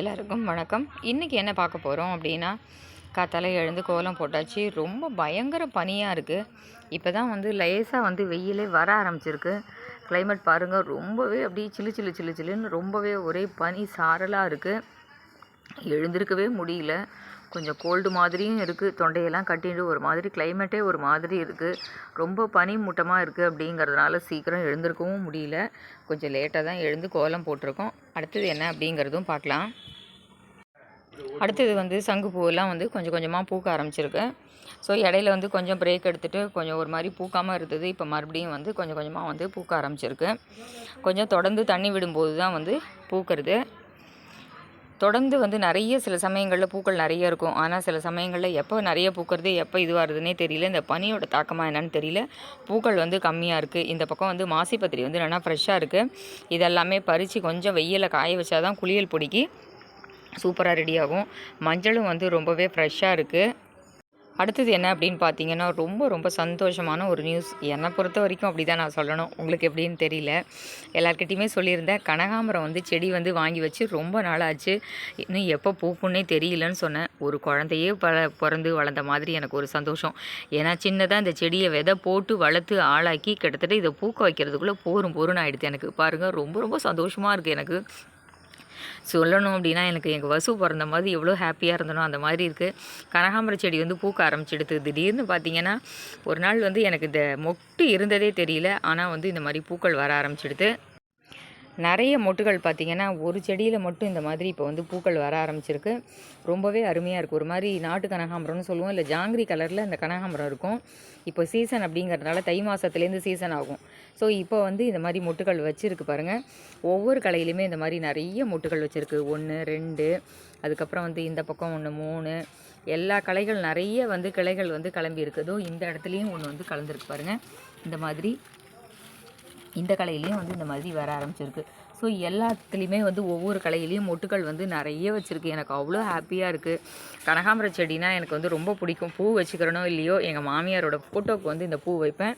எல்லாருக்கும் வணக்கம். இன்றைக்கி என்ன பார்க்க போகிறோம் அப்படின்னா காத்தால எழுந்து கோலம் போட்டாச்சு. ரொம்ப பயங்கர பனியாக இருக்குது இப்போ தான் வந்து லேசாக வந்து வெயிலே வர ஆரம்பிச்சிருக்கு. கிளைமேட் பாருங்கள் ரொம்பவே அப்படியே சில்லு சிலு சில்லு சில்லுன்னு ரொம்பவே ஒரே பனி சாரலாக இருக்குது எழுந்திருக்கவே முடியல. கொஞ்சம் கோல்டு மாதிரியும் இருக்குது தொண்டையெல்லாம் கட்டிட்டு ஒரு மாதிரி கிளைமேட்டே ஒரு மாதிரி இருக்குது ரொம்ப பனி மூட்டமாக இருக்குது அப்படிங்கிறதுனால சீக்கிரம் எழுந்திருக்கவும் முடியல. கொஞ்சம் லேட்டாக தான் எழுந்து கோலம் போட்டிருக்கோம். அடுத்தது என்ன அப்படிங்கிறதும் பார்க்கலாம். அடுத்தது வந்து சங்கு பூவெல்லாம் வந்து கொஞ்சம் கொஞ்சமாக பூக்க ஆரம்பிச்சிருக்கு ஸோ இடையில வந்து கொஞ்சம் பிரேக் எடுத்துகிட்டு கொஞ்சம் ஒரு மாதிரி பூக்காமல் இருந்தது. இப்போ மறுபடியும் வந்து கொஞ்சம் கொஞ்சமாக வந்து பூக்க ஆரம்பிச்சிருக்கு. கொஞ்சம் தொடர்ந்து தண்ணி விடும்போது தான் வந்து பூக்கிறது. தொடர்ந்து வந்து நிறைய சில சமயங்களில் பூக்கள் நிறைய இருக்கும். ஆனால் சில சமயங்களில் எப்போ நிறைய பூக்கிறது எப்போ இதுவாகிறதுனே தெரியல. இந்த பனியோட தாக்கமாக என்னன்னு தெரியல. பூக்கள் வந்து கம்மியாக இருக்குது இந்த பக்கம் வந்து மாசிப்பத்திரி வந்து நல்லா ஃப்ரெஷ்ஷாக இருக்குது இதெல்லாமே பறித்து கொஞ்சம் வெயிலில் காய வச்சா தான் குளியல் பொடிக்கு சூப்பராக ரெடி ஆகும். மஞ்சளும் வந்து ரொம்பவே ஃப்ரெஷ்ஷாக இருக்குது அடுத்தது என்ன அப்படின்னு பார்த்தீங்கன்னா ரொம்ப ரொம்ப சந்தோஷமான ஒரு நியூஸ் என்னை பொறுத்த வரைக்கும் அப்படி தான் நான் சொல்லணும். உங்களுக்கு எப்படின்னு தெரியல. எல்லாருக்கிட்டையுமே சொல்லியிருந்தேன். கனகாம்பரம் வந்து செடி வந்து வாங்கி வச்சு ரொம்ப நாள் ஆச்சு இன்னும் எப்போ பூக்குன்னே தெரியலன்னு சொன்னேன். ஒரு குழந்தையே ப பிறந்து வளர்ந்த மாதிரி எனக்கு ஒரு சந்தோஷம். ஏன்னா சின்னதாக இந்த செடியை விதை போட்டு வளர்த்து ஆளாக்கி கிட்டத்தட்ட இதை பூக்க வைக்கிறதுக்குள்ளே போரும் போருன்னு ஆகிடுது எனக்கு. பாருங்கள் ரொம்ப ரொம்ப சந்தோஷமாக இருக்குது எனக்கு. சொல்லணும் அப்படின்னா எனக்கு எங்கள் வசு பிறந்த மாதிரி எவ்வளோ ஹாப்பியாக இருந்தனோ அந்த மாதிரி இருக்குது கனகாம்பர செடி வந்து பூக்க ஆரம்பிச்சிடுது. திடீர்னு பார்த்தீங்கன்னா ஒரு நாள் வந்து எனக்கு இந்த மொட்டு இருந்ததே தெரியல. ஆனால் வந்து இந்த மாதிரி பூக்கள் வர ஆரம்பிச்சிடுது. நிறைய மொட்டுகள் பார்த்திங்கன்னா ஒரு செடியில் மட்டும் இந்த மாதிரி இப்போ வந்து பூக்கள் வர ஆரம்பிச்சிருக்கு. ரொம்பவே அருமையாக இருக்குது ஒரு மாதிரி நாட்டு கனகாம்பரம்னு சொல்லுவோம். இல்லை ஜாங்கிரி கலரில் இந்த கனகாம்பரம் இருக்கும். இப்போ சீசன் அப்படிங்கிறதுனால தை மாதத்துலேருந்து சீசன் ஆகும். ஸோ இப்போ வந்து இந்த மாதிரி மொட்டுகள் வச்சுருக்கு பாருங்கள் ஒவ்வொரு கலையிலுமே இந்த மாதிரி நிறைய மொட்டுகள் வச்சுருக்கு. ஒன்று ரெண்டு அதுக்கப்புறம் வந்து இந்த பக்கம் ஒன்று மூணு. எல்லா கலைகள் நிறைய வந்து கிளைகள் வந்து கிளம்பி இருக்குதோ இந்த இடத்துலையும் ஒன்று வந்து கலந்துருக்கு பாருங்கள் இந்த மாதிரி இந்த கலையிலையும் வந்து இந்த மாதிரி வர ஆரம்பிச்சிருக்கு. ஸோ எல்லாத்துலேயுமே வந்து ஒவ்வொரு கலையிலையும் மொட்டுக்கள் வந்து நிறைய வச்சுருக்கு. எனக்கு அவ்வளோ ஹாப்பியாக இருக்குது கனகாம்பர செடினா எனக்கு வந்து ரொம்ப பிடிக்கும். பூ வச்சுக்கிறனோ இல்லையோ எங்கள் மாமியாரோட ஃபோட்டோவுக்கு வந்து இந்த பூ வைப்பேன்.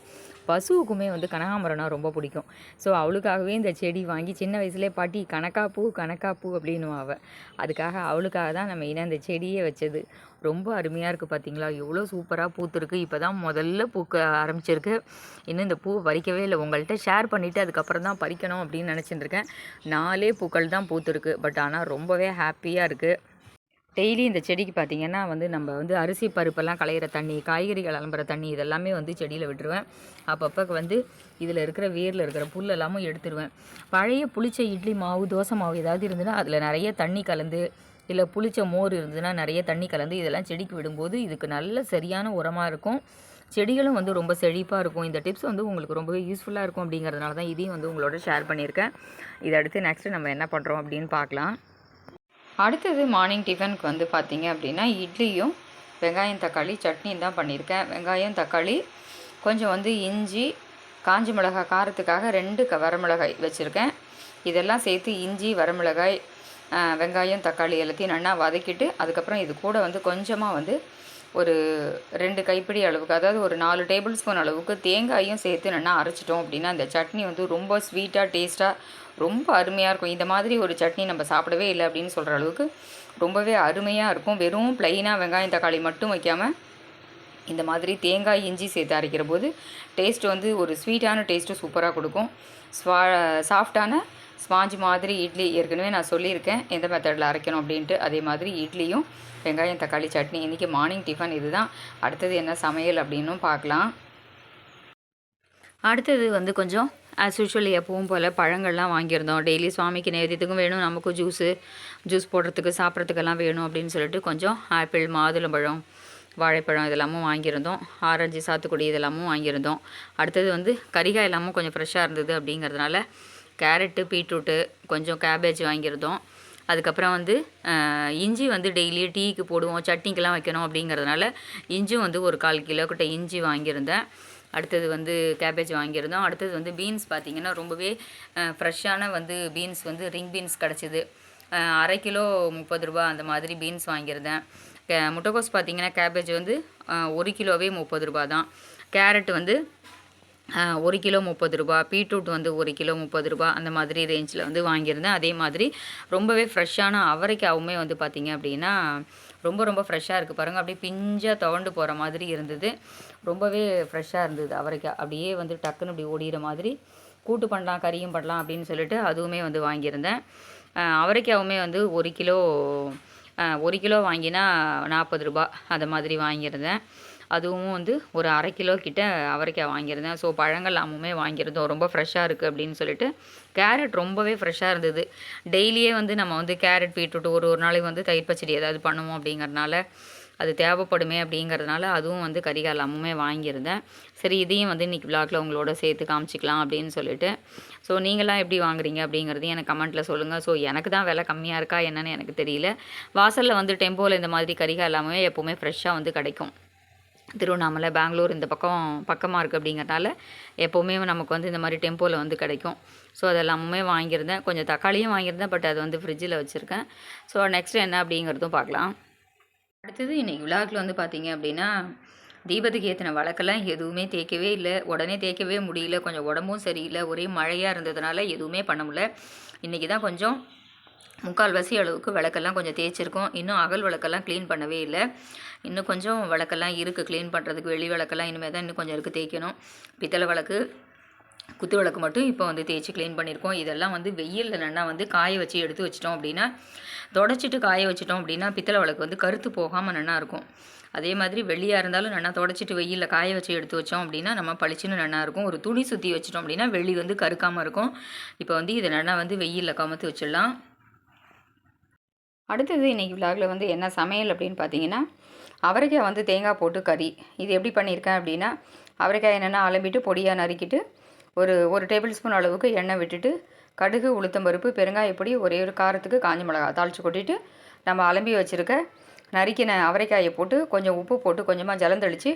பசுவுக்குமே வந்து கனகாம்பரம்னா ரொம்ப பிடிக்கும். ஸோ அவளுக்காகவே இந்த செடி வாங்கி சின்ன வயசுலேயே பாட்டி கணக்கா பூ கணக்கா பூ அப்படின்னு அவள் அதுக்காக அவளுக்காக தான் நம்ம மெயினாக இந்த செடியே வச்சது. ரொம்ப அருமையாக இருக்குது பார்த்தீங்களா எவ்வளோ சூப்பராக பூத்துருக்கு. இப்போ தான் முதல்ல பூக்க ஆரம்பிச்சிருக்கு. இன்னும் இந்த பூ பறிக்கவே இல்லை. உங்கள்கிட்ட ஷேர் பண்ணிவிட்டு அதுக்கப்புறம் தான் பறிக்கணும் அப்படின்னு நினச்சிட்டு இருக்கேன். நாலே பூக்கள் தான் பூத்துருக்கு. பட் ஆனால் ரொம்பவே ஹாப்பியாக இருக்குது டெய்லி இந்த செடிக்கு பார்த்தீங்கன்னா வந்து நம்ம வந்து அரிசி பருப்பெல்லாம் களையிற தண்ணி காய்கறிகள் அலம்புற தண்ணி இதெல்லாமே வந்து செடியில் விட்டுருவேன். அப்பப்போ வந்து இதில் இருக்கிற வேரில் இருக்கிற புல் எல்லாமும் எடுத்துருவேன். பழைய புளிச்ச இட்லி மாவு தோசை மாவு ஏதாவது இருந்ததுன்னா அதில் நிறைய தண்ணி கலந்து இல்லை புளிச்ச மோர் இருந்ததுன்னா நிறைய தண்ணி கலந்து இதெல்லாம் செடிக்கு விடும்போது இதுக்கு நல்ல சரியான உரமாக இருக்கும். செடிகளும் வந்து ரொம்ப செழிப்பாக இருக்கும். இந்த டிப்ஸ் வந்து உங்களுக்கு ரொம்பவே யூஸ்ஃபுல்லாக இருக்கும் அப்படிங்கிறதுனால தான் இதையும் வந்து உங்களோட ஷேர் பண்ணியிருக்கேன். இதை அடுத்து நெக்ஸ்ட்டு நம்ம என்ன பண்ணுறோம் அப்படின்னு பார்க்கலாம். அடுத்தது மார்னிங் டிஃபனுக்கு வந்து பார்த்தீங்க அப்படின்னா இட்லியும் வெங்காயம் தக்காளி சட்னியும் தான் பண்ணியிருக்கேன். வெங்காயம் தக்காளி கொஞ்சம் வந்து இஞ்சி காஞ்சி மிளகாய் காரத்துக்காக ரெண்டு க வரமிளகாய் வச்சுருக்கேன். இதெல்லாம் சேர்த்து இஞ்சி வரமிளகாய் வெங்காயம் தக்காளி எல்லாத்தையும் நல்லா வதக்கிட்டு அதுக்கப்புறம் இது கூட வந்து கொஞ்சமாக வந்து ஒரு ரெண்டு கைப்பிடி அளவுக்கு அதாவது ஒரு நாலு டேபிள் ஸ்பூன் அளவுக்கு தேங்காயும் சேர்த்து நல்லா அரைச்சிட்டோம் அப்படின்னா அந்த சட்னி வந்து ரொம்ப ஸ்வீட்டாக டேஸ்ட்டாக ரொம்ப அருமையாக இருக்கும். இந்த மாதிரி ஒரு சட்னி நம்ம சாப்பிடவே இல்லை அப்படின்னு சொல்கிற அளவுக்கு ரொம்பவே அருமையாக இருக்கும். வெறும் ப்ளைனாக வெங்காயம் தக்காளி மட்டும் வைக்காமல் இந்த மாதிரி தேங்காய் இஞ்சி சேர்த்து அரைக்கிற போது டேஸ்ட் வந்து ஒரு ஸ்வீட்டான டேஸ்ட்டு சூப்பராக கொடுக்கும். ஸ்வா சாஃப்டான ஸ்பாஞ்சு மாதிரி இட்லி ஏற்கனவே நான் சொல்லியிருக்கேன். எந்த மெத்தடில் அரைக்கணும் அப்படின்ட்டு அதே மாதிரி இட்லியும் வெங்காயம் தக்காளி சட்னி இன்றைக்கி மார்னிங் டிஃபன் இதுதான். அடுத்தது என்ன சமையல் அப்படின்னும் பார்க்கலாம். அடுத்தது வந்து கொஞ்சம் ஆஸ் யூஷுவல் எப்பவும் போல் பழங்கள்லாம் வாங்கியிருந்தோம். டெய்லி சுவாமிக்கு நைவேத்தியத்துக்கும் வேணும் நமக்கும் ஜூஸு ஜூஸ் போடுறதுக்கு சாப்பிட்றதுக்கெல்லாம் வேணும் அப்படின்னு சொல்லிட்டு கொஞ்சம் ஆப்பிள் மாதுளம்பழம் வாழைப்பழம் இதெல்லாமும் வாங்கியிருந்தோம். ஆரஞ்சு சாத்துக்குடி இதெல்லாமும் வாங்கியிருந்தோம். அடுத்தது வந்து கறிகாய் எல்லாமும் கொஞ்சம் ஃப்ரெஷ்ஷாக இருந்தது அப்படிங்கிறதுனால கேரட்டு பீட்ரூட்டு கொஞ்சம் கேபேஜ் வாங்கியிருந்தோம். அதுக்கப்புறம் வந்து இஞ்சி வந்து டெய்லி டீக்கு போடுவோம் சட்னிக்கெலாம் வைக்கணும் அப்படிங்கிறதுனால இஞ்சும் வந்து ஒரு கால் கிலோ கிட்ட இஞ்சி வாங்கியிருந்தேன். அடுத்தது வந்து கேபேஜ் வாங்கியிருந்தோம். அடுத்தது வந்து பீன்ஸ் பார்த்திங்கன்னா ரொம்பவே ஃப்ரெஷ்ஷான வந்து பீன்ஸ் வந்து ரிங் பீன்ஸ் கிடச்சிது. அரை கிலோ முப்பது ரூபா அந்த மாதிரி பீன்ஸ் வாங்கியிருந்தேன். கே முட்டைக்கோஸ் பார்த்திங்கன்னா கேபேஜ் வந்து ஒரு கிலோவே முப்பது ரூபா தான். கேரட் வந்து ஒரு கிலோ முப்பது ரூபா பீட்ரூட் வந்து ஒரு கிலோ முப்பது ரூபா அந்த மாதிரி ரேஞ்சில் வந்து வாங்கியிருந்தேன். அதே மாதிரி ரொம்பவே ஃப்ரெஷ்ஷான அவரைக்காவுமே வந்து பார்த்திங்க அப்படின்னா ரொம்ப ரொம்ப ஃப்ரெஷ்ஷாக இருக்குது பாருங்கள் அப்படியே பிஞ்சாக துவண்டு போகிற மாதிரி இருந்தது. ரொம்பவே ஃப்ரெஷ்ஷாக இருந்தது அவரைக்காய் அப்படியே வந்து டக்குன்னு இப்படி ஓடிகிற மாதிரி கூட்டு பண்ணலாம் கறியும் பண்ணலாம் அப்படின்னு சொல்லிட்டு அதுவுமே வந்து வாங்கியிருந்தேன். அவரைக்காவுமே வந்து ஒரு கிலோ ஒரு கிலோ வாங்கினா நாற்பது ரூபா அந்த மாதிரி வாங்கியிருந்தேன். அதுவும் வந்து ஒரு அரை கிலோ கிட்ட அவரைக்காய் வாங்கியிருந்தேன். ஸோ பழங்கள் எல்லாமுமே வாங்கியிருந்தோம். ரொம்ப ஃப்ரெஷ்ஷாக இருக்குது அப்படின்னு சொல்லிட்டு. கேரட் ரொம்பவே ஃப்ரெஷ்ஷாக இருந்தது. டெய்லியே வந்து நம்ம வந்து கேரட் பீட்ரூட் ஒரு ஒரு நாளைக்கு வந்து தயிர் பச்சடி ஏதாவது பண்ணுவோம் அப்படிங்கிறனால அது தேவைப்படுமே அப்படிங்கிறதுனால அதுவும் வந்து கறிகால் எல்லாமுமே வாங்கியிருந்தேன். சரி இதையும் வந்து இன்றைக்கி விளாகில் உங்களோட சேர்த்து காமிச்சிக்கலாம் அப்படின்னு சொல்லிட்டு. ஸோ நீங்களாம் எப்படி வாங்குறீங்க அப்படிங்கிறதையும் எனக்கு கமெண்ட்டில் சொல்லுங்கள் ஸோ எனக்கு தான் விலை கம்மியாக இருக்கா என்னன்னு எனக்கு தெரியல. வாசலில் வந்து டெம்போவில் இந்த மாதிரி கறிகால் எல்லாமே எப்போவுமே ஃப்ரெஷ்ஷாக வந்து கிடைக்கும். திருவண்ணாமலை பெங்களூர் இந்த பக்கம் பக்கமாக இருக்குது அப்படிங்கிறனால எப்போவுமே நமக்கு வந்து இந்த மாதிரி டெம்போவில் வந்து கிடைக்கும். ஸோ அதெல்லாமே வாங்கியிருந்தேன். கொஞ்சம் தக்காளியும் வாங்கியிருந்தேன் பட் அது வந்து ஃப்ரிட்ஜில் வச்சுருக்கேன். ஸோ நெக்ஸ்ட் என்ன அப்படிங்கிறதும் பார்க்கலாம். அடுத்தது இன்றைக்கி விழாக்கில் வந்து பார்த்தீங்க அப்படின்னா தீபத்துக்கு ஏற்றின வழக்கெல்லாம் எதுவுமே தேய்க்கவே இல்லை. உடனே தேய்க்கவே முடியல. கொஞ்சம் உடம்பும் சரியில்லை. ஒரே மழையாக இருந்ததுனால எதுவுமே பண்ண முடியல. இன்றைக்கி தான் கொஞ்சம் முக்கால்வாசி அளவுக்கு விளக்கெல்லாம் கொஞ்சம் தேய்ச்சிருக்கோம். இன்னும் அகல் விளக்கெல்லாம் க்ளீன் பண்ணவே இல்லை. இன்னும் கொஞ்சம் விளக்கெல்லாம் இருக்குது க்ளீன் பண்ணுறதுக்கு வெளி விளக்கெல்லாம் இனிமேல் தான் இன்னும் கொஞ்சம் இருக்குது தேய்க்கணும். பித்தளை விளக்கு குத்து விளக்கு மட்டும் இப்போ வந்து தேய்ச்சி க்ளீன் பண்ணியிருக்கோம் இதெல்லாம் வந்து வெயில் இல்லைன்னா வந்து காய வச்சு எடுத்து வச்சிட்டோம் அப்படின்னா தொடச்சிட்டு காய வச்சிட்டோம் அப்படின்னா பித்தளை விளக்கு வந்து கருத்து போகாமல் நல்லா இருக்கும். அதே மாதிரி வெள்ளியாக இருந்தாலும் நல்லா தொடச்சிட்டு வெயிலில் காய வச்சு எடுத்து வச்சோம் அப்படின்னா நம்ம பளிச்சுன்னு நல்லா இருக்கும். ஒரு துணி சுற்றி வச்சிட்டோம் அப்படின்னா வெள்ளி வந்து கருக்காமல் இருக்கும். இப்போ வந்து இதை நல்லா வந்து வெயிலில் கமத்து வச்சிடலாம். அடுத்தது இன்றைக்கி விலாகில் வந்து என்ன சமையல் அப்படின்னு பார்த்தீங்கன்னா அவரைக்காய் வந்து தேங்காய் போட்டு கறி. இது எப்படி பண்ணியிருக்கேன் அப்படின்னா அவரைக்காய் என்னென்னா அலம்பிட்டு பொடியாக நறுக்கிட்டு ஒரு ஒரு டேபிள் ஸ்பூன் அளவுக்கு எண்ணெய் விட்டுட்டு கடுகு உளுத்தம்பருப்பு பெருங்காயப்பொடி ஒரே ஒரு காரத்துக்கு காஞ்ச மிளகா தாளித்து கொட்டிட்டு நம்ம அலம்பி வச்சுருக்க நறுக்கின அவரைக்காயை போட்டு கொஞ்சம் உப்பு போட்டு கொஞ்சமாக ஜலந்தளித்து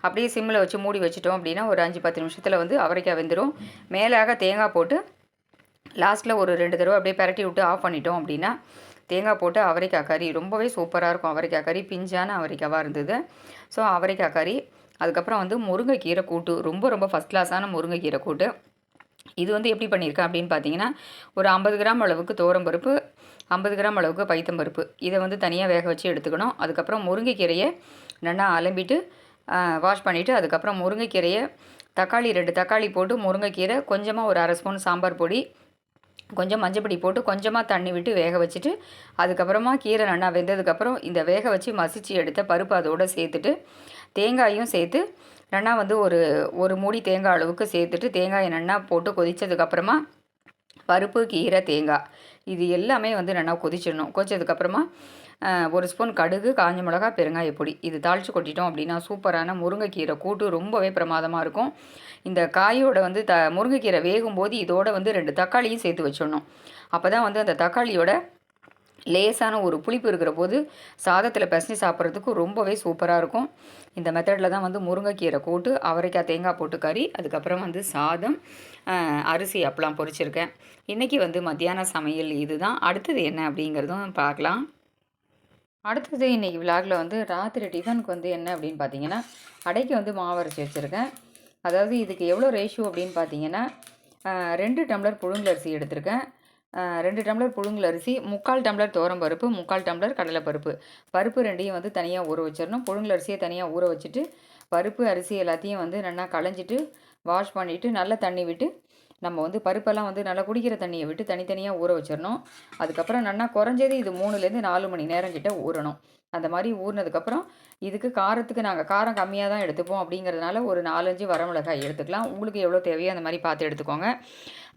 அப்படியே சிம்மில் வச்சு மூடி வச்சிட்டோம் அப்படின்னா ஒரு அஞ்சு பத்து நிமிஷத்தில் வந்து அவரைக்காய் வெந்துடும் மேலாக தேங்காய் போட்டு லாஸ்ட்டில் ஒரு ரெண்டு தடவை அப்படியே பரட்டி விட்டு ஆஃப் பண்ணிட்டோம் அப்படின்னா தேங்காய் போட்டு அவரைக்காய் கறி ரொம்பவே சூப்பராக இருக்கும். அவரைக்காய் கறி பிஞ்சான அவரைக்காவாக இருந்தது. ஸோ அவரைக்காய் கறி அதுக்கப்புறம் வந்து முருங்கைக்கீரை கூட்டு ரொம்ப ரொம்ப ஃபஸ்ட் கிளாஸான முருங்கைக்கீரை கூட்டு. இது வந்து எப்படி பண்ணியிருக்கேன் அப்படின்னு பார்த்தீங்கன்னா ஒரு ஐம்பது கிராம் அளவுக்கு பருப்பு ஐம்பது கிராம் அளவுக்கு பைத்தம்பருப்பு இதை வந்து தனியாக வேக வச்சு எடுத்துக்கணும். அதுக்கப்புறம் முருங்கைக்கீரையை நல்லா அலம்பிட்டு வாஷ் பண்ணிவிட்டு அதுக்கப்புறம் முருங்கைக்கீரையை தக்காளி ரெண்டு தக்காளி போட்டு முருங்கைக்கீரை கொஞ்சமாக ஒரு அரை ஸ்பூன் சாம்பார் பொடி கொஞ்சம் மஞ்சப்பொடி போட்டு கொஞ்சமாக தண்ணி விட்டு வேக வச்சுட்டு அதுக்கப்புறமா கீரை நல்லா வெந்ததுக்கப்புறம் இந்த வேக வச்சு மசிச்சு எடுத்த பருப்பு அதோடு சேர்த்துட்டு தேங்காயும் சேர்த்து நல்லா வந்து ஒரு ஒரு மூடி தேங்காய் அளவுக்கு சேர்த்துட்டு தேங்காயை நல்லா போட்டு கொதித்ததுக்கப்புறமா பருப்பு கீரை தேங்காய் இது எல்லாமே வந்து நல்லா கொதிச்சிடணும். கொதிச்சதுக்கப்புறமா ஒரு ஸ்பூன் கடுகு காஞ்ச மிளகா பெருங்காய பொடி. இது தாளித்து கொட்டிட்டோம் அப்படின்னா சூப்பரான முருங்கைக்கீரை கூட்டு ரொம்பவே பிரமாதமாக இருக்கும். இந்த காயோட வந்து த முருங்கைக்கீரை வேகும்போது இதோட வந்து ரெண்டு தக்காளியும் சேர்த்து வச்சிடணும். அப்போ தான் வந்து அந்த தக்காளியோட லேசான ஒரு புளிப்பு இருக்கிற போது சாதத்தில் பசனி சாப்பிட்றதுக்கு ரொம்பவே சூப்பராக இருக்கும். இந்த மெத்தடில் தான் வந்து முருங்கைக்கீரை கூட்டு அவரைக்காய் தேங்காய் போட்டு கறி அதுக்கப்புறம் வந்து சாதம் அரிசி அப்பெல்லாம் பொரிச்சிருக்கேன். இன்றைக்கி வந்து மத்தியான சமையல் இது தான் அடுத்தது என்ன அப்படிங்கிறதும் பார்க்கலாம். அடுத்தது இன்றைக்கி விலாகில் வந்து ராத்திரி டிஃபனுக்கு வந்து என்ன அப்படின்னு பார்த்தீங்கன்னா அடைக்கு வந்து மாவரைச்சி வச்சுருக்கேன். அதாவது இதுக்கு எவ்வளோ ரேஷியோ அப்படின்னு பார்த்தீங்கன்னா ரெண்டு டம்ளர் புழுங்கலரிசி எடுத்திருக்கேன். ரெண்டு டம்ளர் புழுங்கல் அரிசி முக்கால் டம்ளர் பருப்பு முக்கால் டம்ளர் கடலைப்பருப்பு. பருப்பு ரெண்டையும் வந்து தனியாக ஊற வச்சிடணும். புழுங்கல் அரிசியை தனியாக ஊற வச்சுட்டு பருப்பு அரிசி எல்லாத்தையும் வந்து நல்லா களைஞ்சிட்டு வாஷ் பண்ணிவிட்டு நல்லா தண்ணி விட்டு நம்ம வந்து பருப்பெல்லாம் வந்து நல்லா குடிக்கிற தண்ணியை விட்டு தனித்தனியாக ஊற வச்சிடணும். அதுக்கப்புறம் நல்லா குறைஞ்சது இது மூணுலேருந்து நாலு மணி நேரம் கிட்ட ஊறணும். அந்த மாதிரி ஊறினதுக்கப்புறம் இதுக்கு காரத்துக்கு நாங்கள் காரம் கம்மியாக தான் எடுத்துப்போம் அப்படிங்கிறதுனால ஒரு நாலஞ்சு வரமிளகாய் எடுத்துக்கலாம். உங்களுக்கு எவ்வளோ தேவையோ அந்த மாதிரி பார்த்து எடுத்துக்கோங்க.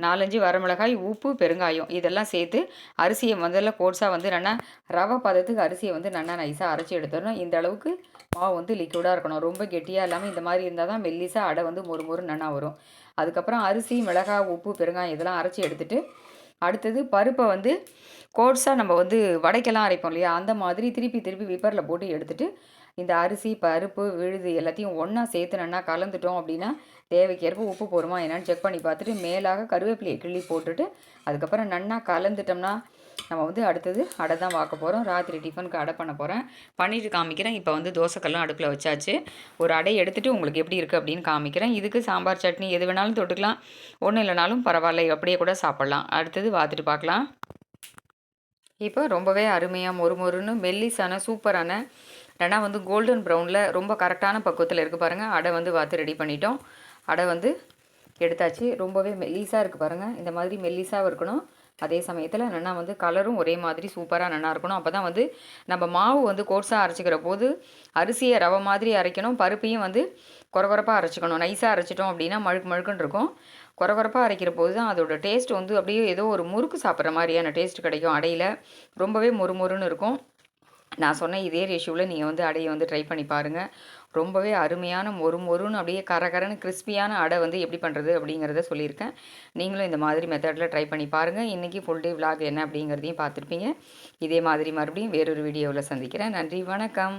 நாலஞ்சு வரமிளகாய் உப்பு பெருங்காயம் இதெல்லாம் சேர்த்து அரிசியை முதல்ல கோட்ஸாக வந்து நல்லா ரவை பதத்துக்கு அரிசியை வந்து நல்லா நைஸாக அரைச்சி எடுத்துடணும். இந்த அளவுக்கு மாவு வந்து லிக்விடாக இருக்கணும். ரொம்ப கெட்டியாக இல்லாமல் இந்த மாதிரி இருந்தால் தான் மெல்லிசாக அடை வந்து மொறு மொறு நல்லா வரும். அதுக்கப்புறம் அரிசி மிளகாய் உப்பு பெருங்காயம் இதெல்லாம் அரைச்சி எடுத்துகிட்டு அடுத்தது பருப்பை வந்து கோட்ஸாக நம்ம வந்து வடைக்கெல்லாம் அரைப்போம் இல்லையா? அந்த மாதிரி திருப்பி திருப்பி விப்பரில் போட்டு எடுத்துகிட்டு இந்த அரிசி பருப்பு விழுது எல்லாத்தையும் ஒன்றா சேர்த்து நல்லா கலந்துட்டோம் அப்படின்னா தேவைக்கேற்ப உப்பு போடுமா என்னென்னு செக் பண்ணி பார்த்துட்டு மேலாக கருவேப்பிலையை கிள்ளி போட்டுட்டு அதுக்கப்புறம் நன்னா கலந்துட்டோம்னா நம்ம வந்து அடுத்தது அடை தான் பார்க்க போகிறோம் ராத்திரி டிஃபனுக்கு அடை பண்ண போகிறேன் பண்ணிட்டு காமிக்கிறேன். இப்போ வந்து தோசைக்கல்லாம் அடுப்பில் வச்சாச்சு. ஒரு அடை எடுத்துகிட்டு உங்களுக்கு எப்படி இருக்குது அப்படின்னு காமிக்கிறேன். இதுக்கு சாம்பார் சட்னி எது வேணாலும் தொட்டுக்கலாம். ஒன்றும் இல்லைனாலும் பரவாயில்ல. அப்படியே கூட சாப்பிட்லாம். அடுத்தது பார்த்துட்டு பார்க்கலாம். இப்போ ரொம்பவே அருமையாக மொறு மொறுன்னு மெல்லிஸான சூப்பரான ரெண்டா வந்து கோல்டன் ப்ரௌனில் ரொம்ப கரெக்டான பக்குவத்தில் இருக்குது பாருங்கள் அடை வந்து பார்த்து ரெடி பண்ணிட்டோம். அடை வந்து எடுத்தாச்சு. ரொம்பவே மெல்லிஸாக இருக்குது பாருங்கள் இந்த மாதிரி மெல்லிஸாக இருக்கணும். அதே சமயத்தில் என்னென்னா வந்து கலரும் ஒரே மாதிரி சூப்பராக நன்னா இருக்கணும். அப்போ தான் வந்து நம்ம மாவு வந்து கோட்ஸாக அரைச்சிக்கிற போது அரிசியை ரவை மாதிரி அரைக்கணும். பருப்பையும் வந்து குறகுறப்பாக அரைச்சிக்கணும். நைஸாக அரைச்சிட்டோம் அப்படின்னா மழுக்கு மழுக்குன்னு இருக்கும். குறகுறப்பாக அரைக்கிற போது தான் அதோட டேஸ்ட் வந்து அப்படியே ஏதோ ஒரு முறுக்கு சாப்பிட்ற மாதிரியான டேஸ்ட் கிடைக்கும். அடையில் ரொம்பவே முறுமுறுன்னு இருக்கும். நான் சொன்ன இதே ரேஷியோவில் நீங்கள் வந்து அடையை வந்து ட்ரை பண்ணி பாருங்கள் ரொம்பவே அருமையான மொறு மொறுன்னு அப்படியே கரகரன்னு கிறிஸ்பியான அடை வந்து எப்படி பண்ணுறது அப்படிங்கிறத சொல்லியிருக்கேன். நீங்களும் இந்த மாதிரி மெத்தடில் ட்ரை பண்ணி பாருங்கள் இன்றைக்கி ஃபுல் டே விலாக் என்ன அப்படிங்கிறதையும் பார்த்துருப்பீங்க. இதே மாதிரி மறுபடியும் வேறொரு வீடியோவில் சந்திக்கிறேன். நன்றி வணக்கம்.